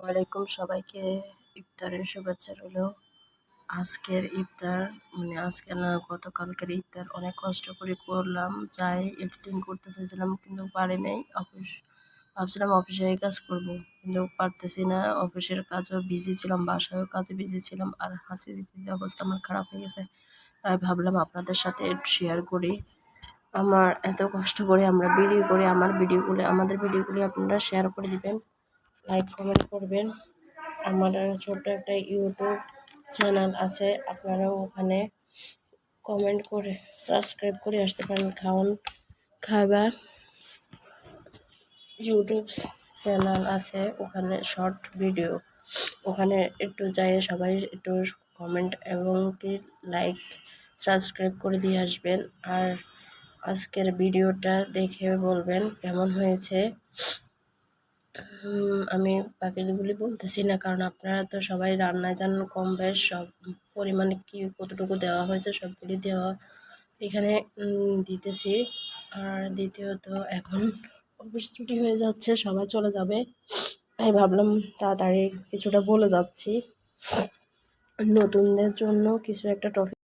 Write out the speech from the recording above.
ওয়ালাইকুম সবাইকে ইফতারের শুভেচ্ছা রইল। আজকের ইফতার মানে আজকে না, গতকালকের ইফতার অনেক কষ্ট করে করলাম, যাই এডিটিং করতে চাইছিলাম, কিন্তু পারি নাই। অফিস ভাবছিলাম অফিসে কাজ করব, কিন্তু পারতেছি না। অফিসের কাজও বিজি ছিলাম, বাসায়ও কাজে বিজি ছিলাম, আর হাসি দিতে অবস্থা আমার খারাপ হয়ে গেছে। তাই ভাবলাম আপনাদের সাথে শেয়ার করি। আমার এত কষ্ট করে আমরা ভিডিও করি, আমার ভিডিওগুলো আমাদের ভিডিওগুলি আপনারা শেয়ার করে দিবেন। লাইক কমেন্ট করবেন। আমার ছোট একটা ইউটিউব চ্যানেল আছে, আপনারাও ওখানে কমেন্ট করে সাবস্ক্রাইব করে আসতে পারেন। খাওয়ান খাবার ইউটিউব চ্যানেল আছে, ওখানে শর্ট ভিডিও ওখানে একটু যাই সবাই একটু কমেন্ট এবং কি লাইক সাবস্ক্রাইব করে দিয়ে আসবেন। আর আজকের ভিডিওটা দেখে বলবেন কেমন হয়েছে। আমি বাকিগুলি বলতেছি না, কারণ আপনারা তো সবাই রান্নায় জানেন কম বেশ, সব পরিমাণে কি কতটুকু দেওয়া হয়েছে সবগুলি দেওয়া এখানে দিতেছি। আর দ্বিতীয়ত, এখন অফিস ছুটি হয়ে যাচ্ছে, সবাই চলে যাবে। তাই ভাবলাম তাড়াতাড়ি কিছুটা বলে যাচ্ছি। নতুনদের জন্য কিছু একটা টপিক